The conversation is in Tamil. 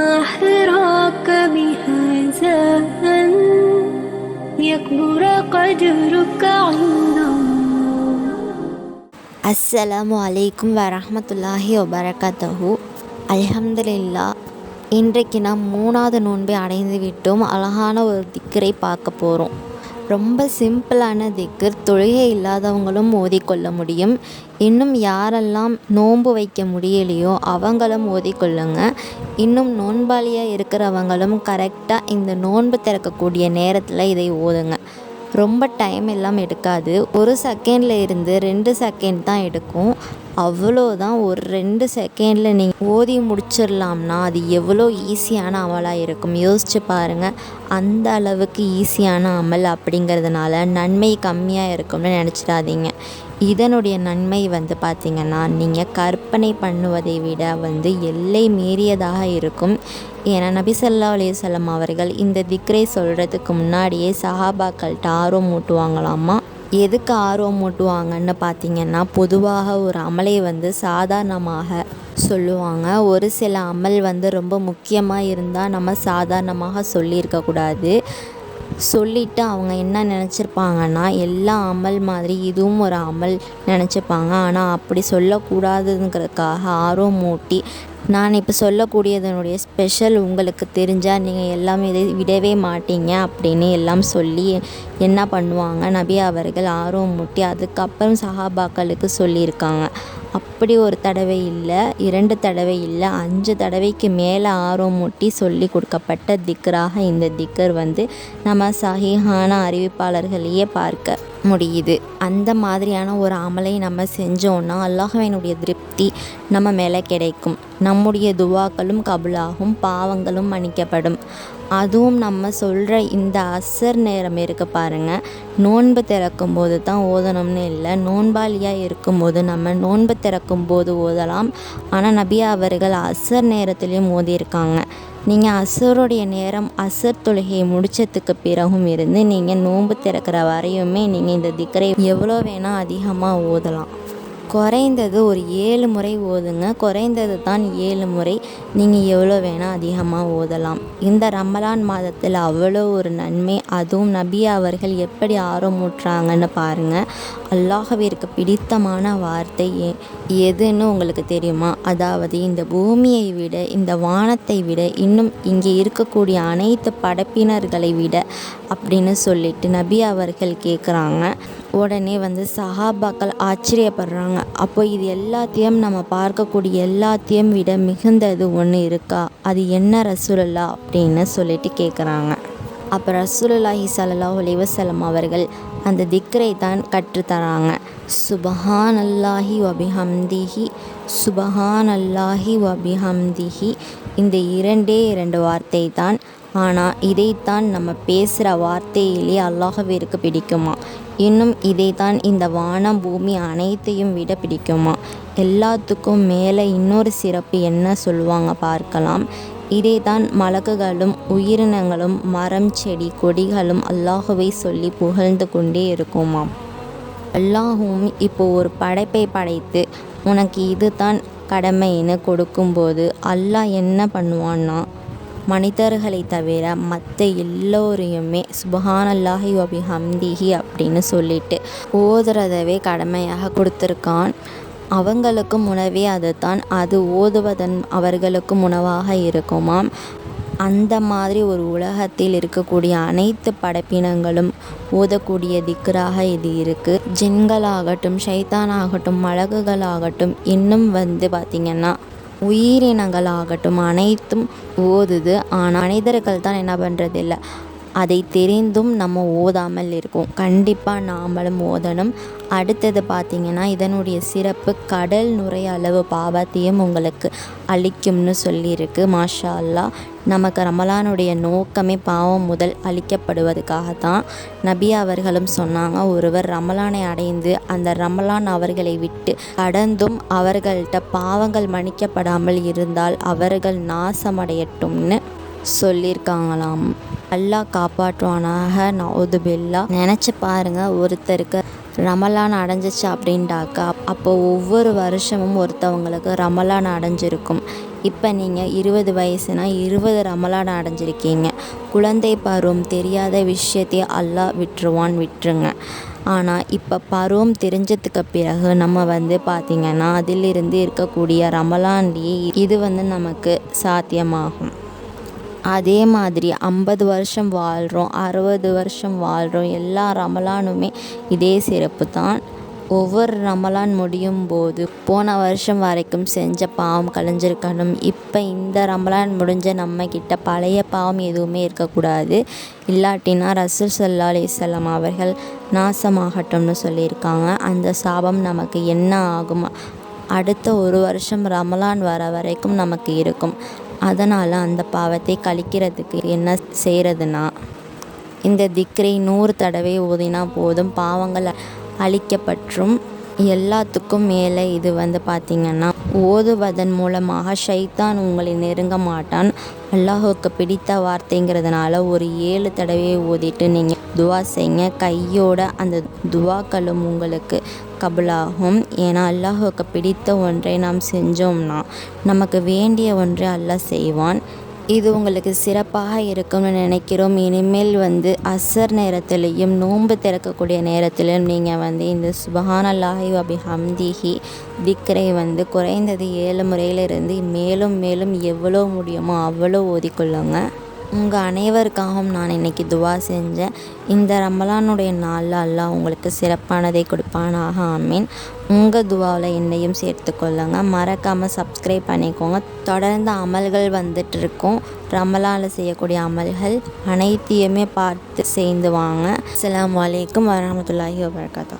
ما حراك بهذا أن يكبر قدرك عند الله அஸ்ஸலாமு அலைக்கும் வரஹ்மத்துல்லாஹி வபரகாத்தஹு அல்ஹம்துலில்லா இன்றைக்கு நாம் மூணாவது நோன்பை அடைந்து விட்டோம் அழகான ஒரு திக்கரை பார்க்க போகிறோம் ரொம்ப சிம்பிளான திக்கர் தொழுகை இல்லாதவங்களும் ஓதிக்கொள்ள முடியும். இன்னும் யாரெல்லாம் நோன்பு வைக்க முடியலையோ அவங்களும் ஓதிக்கொள்ளுங்க இன்னும் நோன்பாளியாக இருக்கிறவங்களும் கரெக்டாக இந்த நோன்பு திறக்கக்கூடிய நேரத்தில் இதை ஓதுங்க. ரொம்ப டைம் எல்லாம் எடுக்காது. ஒரு செகண்டில் இருந்து ரெண்டு செகண்ட் தான் எடுக்கும். அவ்வளோதான். ஒரு ரெண்டு செகண்டில் நீங்கள் ஓதி முடிச்சிடலாம்னா அது எவ்வளோ ஈஸியான அமலாக இருக்கும். யோசிச்சு பாருங்கள் அந்த அளவுக்கு ஈஸியான அமல் அப்படிங்கிறதுனால நன்மை கம்மியாக இருக்கும்னு நினச்சிடாதீங்க. இதனுடைய நன்மை வந்து பார்த்திங்கன்னா நீங்கள் கற்பனை பண்ணுவதை விட வந்து எல்லை மீறியதாக இருக்கும். ஏன்னா நபி ஸல்லல்லாஹு அலைஹி அவர்கள் இந்த திக்ரை சொல்கிறதுக்கு முன்னாடியே சஹாபாக்கள் டாரோ மூட்டுவாங்களாமா எதுக்கு ஆர்வம் மூட்டுவாங்கன்னு பார்த்தீங்கன்னா பொதுவாக ஒரு அமலை வந்து சாதாரணமாக சொல்லுவாங்க. ஒரு சில அமல் வந்து ரொம்ப முக்கியமாக இருந்தால் நம்ம சாதாரணமாக சொல்லியிருக்கக்கூடாது சொல்லிவிட்டு அவங்க என்ன நினச்சிருப்பாங்கன்னா எல்லா அமல் மாதிரி இதுவும் ஒரு அமல் நினச்சிப்பாங்க ஆனால் அப்படி சொல்லக்கூடாதுங்கிறதுக்காக ஆர்வம் மூட்டி நான் இப்போ சொல்லக்கூடியதனுடைய ஸ்பெஷல் உங்களுக்கு தெரிஞ்சால் நீங்கள் எல்லாமே இதை விடவே மாட்டீங்க அப்படின்னு எல்லாம் சொல்லி என்ன பண்ணுவாங்க? நபி அவர்கள் ஆர்வம் மூட்டி அதுக்கப்புறம் சஹாபாக்களுக்கு சொல்லியிருக்காங்க. அப்படி ஒரு தடவை இல்லை இரண்டு தடவை இல்லை அஞ்சு தடவைக்கு மேலே ஆர்வம் மூட்டி சொல்லி கொடுக்கப்பட்ட திக்கராக இந்த திக்கர் வந்து நம்ம சஹிஹான அறிவிப்பாளர்களையே பார்க்க. முடியுது. அந்த மாதிரியான ஒரு அமலை நம்ம செஞ்சோன்னா அல்லாஹவினுடைய திருப்தி நம்ம மேலே கிடைக்கும். நம்முடைய துவாக்களும் கபுலாகும் பாவங்களும் மன்னிக்கப்படும். அதுவும் நம்ம சொல்கிற இந்த அசர் நேரம் இருக்க பாருங்கள் நோன்பு திறக்கும் போது தான் ஓதணும்னு இல்லை நோன்பாளியாக இருக்கும்போது நம்ம நோன்பு திறக்கும் போது ஓதலாம். ஆனால் நபி அவர்கள் அசர் நேரத்துலேயும் ஓதியிருக்காங்க. நீங்கள் அசருடைய நேரம் அசர் தொழுகையை முடித்ததுக்கு பிறகும் இருந்து நீங்கள் நோன்பு திறக்கிற வரையுமே நீங்கள் இந்த திக்கரை எவ்வளோ வேணால் அதிகமாக ஓதலாம். குறைந்தது ஒரு ஏழு முறை ஓதுங்க. குறைந்தது தான் ஏழு முறை நீங்கள் எவ்வளோ வேணால் அதிகமாக ஓதலாம். இந்த ரமலான் மாதத்தில் அவ்வளோ ஒரு நன்மை. அதுவும் நபி அவர்கள் எப்படி ஆர்வமூட்டுறாங்கன்னு பாருங்கள் அல்லாஹவிற்கு பிடித்தமான வார்த்தை எ- எதுன்னு உங்களுக்கு தெரியுமா? அதாவது இந்த பூமியை விட இந்த வானத்தை விட இன்னும் இங்கே இருக்கக்கூடிய அனைத்து படைப்பினர்களை விட அப்படின்னு சொல்லிட்டு நபி அவர்கள் கேட்குறாங்க உடனே வந்து சஹாபாக்கள் ஆச்சரியப்படுறாங்க. அப்போ இது எல்லாத்தையும் நம்ம பார்க்கக்கூடிய எல்லாத்தையும் விட மிகுந்தது ஒன்று இருக்கா? அது என்ன ரசூலல்லா அப்படின்னு சொல்லிட்டு கேட்குறாங்க அப்போ ரசூலுல்லாஹி ஸல்லல்லாஹு ஒலிவசலம் அவர்கள் அந்த திக்ரை தான் கற்றுத்தராங்க. சுபஹான் அல்லாஹி வபிஹம்திஹி சுபஹான் அல்லாஹி வபிஹம்திஹி. இந்த இரண்டே இரண்டு வார்த்தை தான் ஆனால் இதைத்தான் நம்ம பேசுகிற வார்த்தையிலே அல்லாஹவிற்கு பிடிக்குமா? இன்னும் இதைத்தான் இந்த வானம் பூமி அனைத்தையும் விட பிடிக்குமா? எல்லாத்துக்கும் மேலே இன்னொரு சிறப்பு என்ன சொல்லுவாங்க பார்க்கலாம். இதைத்தான் மலக்குகளும் உயிரினங்களும் மரம் செடி கொடிகளும் அல்லாஹுவை சொல்லி புகழ்ந்து கொண்டே இருக்குமாம். அல்லாஹும் இப்போ ஒரு படைப்பை படைத்து உனக்கு இதுதான் கடமைன்னு கொடுக்கும்போது அல்லாஹ் என்ன பண்ணுவான்னா மனிதர்களை தவிர மற்ற எல்லோரையுமே சுபஹானல்லாஹி வபி ஹம்திஹி அப்படின்னு சொல்லிட்டு ஓதுறதவே கடமையாக கொடுத்துருக்கான். அவங்களுக்கும் உணவே அதுதான். அது ஓதுவதன் அவர்களுக்கும் உணவாக இருக்குமாம். அந்த மாதிரி ஒரு உலகத்தில் இருக்கக்கூடிய அனைத்து படைப்பினங்களும் ஓதக்கூடிய திக்கராக இது இருக்குது ஜின்களாகட்டும் ஷைத்தானாகட்டும் மலகுகளாகட்டும் இன்னும் வந்து பார்த்திங்கன்னா உயிரினங்களாகட்டும் அனைத்தும் ஓதுது. ஆனால் மனிதர்கள் தான் என்ன பண்ணுறதில்ல அதை தெரிந்தும் நம்ம ஓதாமல் இருக்கோம். கண்டிப்பாக நாமளும் ஓதணும். அடுத்தது பார்த்திங்கன்னா இதனுடைய சிறப்பு கடல் நுரை அளவு பாவத்தையும் உங்களுக்கு அளிக்கும்னு சொல்லியிருக்கு. மாஷா அல்லாஹ் நமக்கு ரமலானுடைய நோக்கமே பாவம் முதல் அழிக்கப்படுவதுக்காக தான் நபி அவர்களும் சொன்னாங்க. ஒருவர் ரமலானை அடைந்து அந்த ரமலான் அவர்களை விட்டு கடந்தும் அவர்கள்ட்ட பாவங்கள் மன்னிக்கப்படாமல் இருந்தால் அவர்கள் நாசமடையட்டும்னு சொல்லியிருக்காங்களாம். அல்லாஹ் காப்பாற்றுவானாக நவுது பில்லா நினச்சி பாருங்கள் ஒருத்தருக்கு ரமலான் அடைஞ்சிச்சு அப்படின்ட்டாக்கா அப்போ ஒவ்வொரு வருஷமும் ஒருத்தவங்களுக்கு ரமலான் அடைஞ்சிருக்கும். இப்போ நீங்கள் இருபது வயசுனா இருபது ரமலான் அடைஞ்சிருக்கீங்க. குழந்தை பருவம் தெரியாத விஷயத்தையே அல்லாஹ் விட்டுருவான் விட்டுருங்க. ஆனால் இப்போ பருவம் தெரிஞ்சதுக்கு பிறகு நம்ம வந்து பார்த்திங்கன்னா அதிலிருந்து இருக்கக்கூடிய ரமலான்லேயே இது வந்து நமக்கு சாத்தியமாகும். அதே மாதிரி ஐம்பது வருஷம் வாழ்கிறோம் அறுபது வருஷம் வாழ்கிறோம் எல்லா ரமலானுமே இதே சிறப்பு தான். ஒவ்வொரு ரமலான் முடியும் போது போன வருஷம் வரைக்கும் செஞ்ச பாவம் கலைஞ்சிருக்கணும். இப்போ இந்த ரமலான் முடிஞ்ச நம்மக்கிட்ட பழைய பாவம் எதுவுமே இருக்கக்கூடாது. இல்லாட்டினா ரசூல் சல்லா அலிசல்லாம் அவர்கள் நாசமாகட்டும்னு சொல்லியிருக்காங்க. அந்த சாபம் நமக்கு என்ன ஆகும்? அடுத்த ஒரு வருஷம் ரமலான் வர வரைக்கும் நமக்கு இருக்கும். அதனால் அந்த பாவத்தை கழிக்கிறதுக்கு என்ன செய்கிறதுனா இந்த திக்ரை நூறு தடவை ஓதினா போதும். பாவங்கள் அழிக்கப்பற்றும் எல்லாத்துக்கும் மேலே இது வந்து பார்த்திங்கன்னா ஓதுவதன் மூலமாக ஷைத்தான் உங்களை நெருங்க மாட்டான். அல்லாஹுக்கு பிடித்த வார்த்தைங்கிறதுனால ஒரு ஏழு தடவையை ஓதிட்டு நீங்கள் துவா செய்யுங்க கையோட அந்த துவாக்களும் உங்களுக்கு கபுலாகும். ஏன்னா அல்லாஹுக்கு பிடித்த ஒன்றை நாம் செஞ்சோம்னா நமக்கு வேண்டிய ஒன்றை அல்லாஹ் செய்வான். இது உங்களுக்கு சிறப்பாக இருக்கும்னு நினைக்கிறோம். இனிமேல் வந்து அசர் நேரத்திலையும் நோன்பு திறக்கக்கூடிய நேரத்திலும் நீங்கள் வந்து இந்த சுபஹானல்லாஹி அபி ஹம்திஹி திக்ரை வந்து குறைந்தது ஏழு முறையிலிருந்து மேலும் மேலும் எவ்வளோ முடியுமோ அவ்வளோ ஓதிக்கொள்ளுங்க. உங்கள் அனைவருக்காகவும் நான் இன்றைக்கி துவா செஞ்சேன். இந்த ரமலானுடைய நாளில் அல்லாஹ் உங்களுக்கு சிறப்பானதை கொடுப்பானாக. ஆமீன். உங்கள் துவாவில் என்னையும் சேர்த்து கொள்ளுங்க. மறக்காமல் சப்ஸ்கிரைப் பண்ணிக்கோங்க. தொடர்ந்து அமல்கள் வந்துட்டு இருக்கோம். ரமலானில் செய்யக்கூடிய அமல்கள் அனைத்தையுமே பார்த்து சேர்ந்து வாங்க. அலாம் வலைக்கம் வரமத்துல்லாஹி வபரகாத்தூ